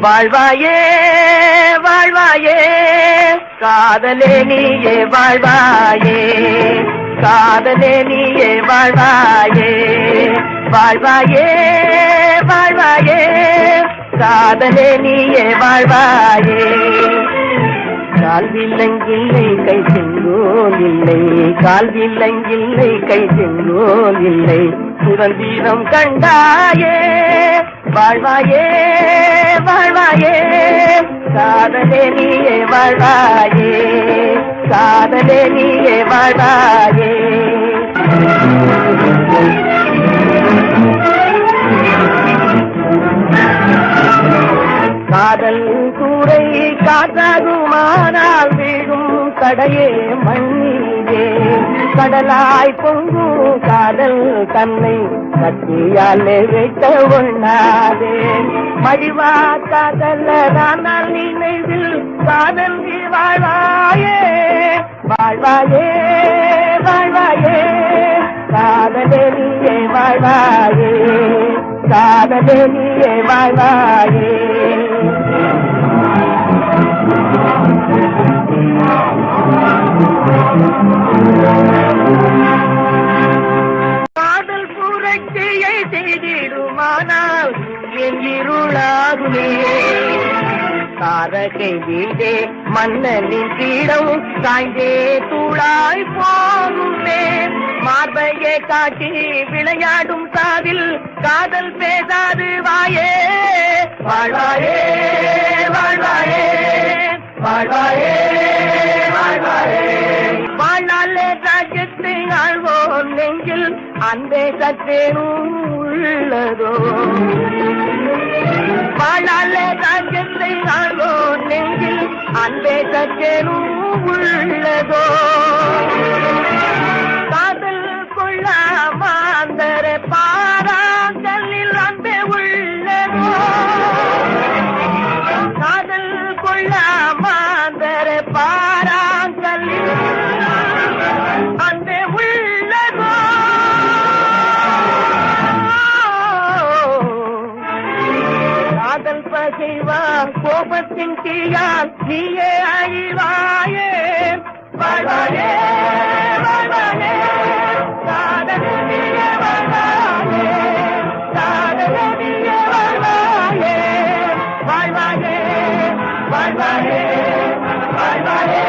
வாழ்வாயே வாழ்வாயே. காதலே நீயே வாழ்வாயே. காதலே நீயே வாழ்வாயே. வாழ்வாயே வாழ்வாயே. காதலே நீயே வாழ்வாயே. கால் வில்லங்கில்லை கை செங்கோல் இல்லை. கால் வில்லங்கில்லை கை செங்கோல் இல்லை. சுதந்திரம் கண்டாயே வாழ்வாயே. வாழ்வாயே காதலே நீயே வாழ்வாயே காதலே நீயே வாழ்வாயே. காதல் கூரை காத்தாகுமானால் வீடும் கடையே மண்ணி கடலாய் பொங்கும் காதல் தன்னை கத்தியால் வைத்த ஒண்ணாதே. மடிவா காதலரானால் நினைவில் காதல் நீ வாழ்வாயே. வாழ்வாயே வாழ்வாயே. காதலே நீயே வாழ்வாயே. காதலே நீயே வாழ்வாயே. Thank you. இருளாகுமே தாரகை வீடே மன்னனின் கீடம் காய்ந்தே தூளாய் போகுமே மார்பையே காட்டி விளையாடும் சாவில் காதல் பேசாது வாயே. வாழ்வாயே வாழ்வாயே வாழ்வாயே வாழ்வாயே. வாழ்நாளே ராஜ்யத்தை ஆழ்வோம் நெஞ்சில் அன்பே சற்றேனும் உள்ளதோ. வாழாலே ராஜ்யத்தை ஆழ்வோம் நெஞ்சில் அன்பே சற்றேனும் உள்ளதோ. கோபத்தின் தீயால் நீயே அழிவாயே. வாழ்வாயே வாழ்வாயே வாழ்வாயே வாழ்வாயே வாழ்வாயே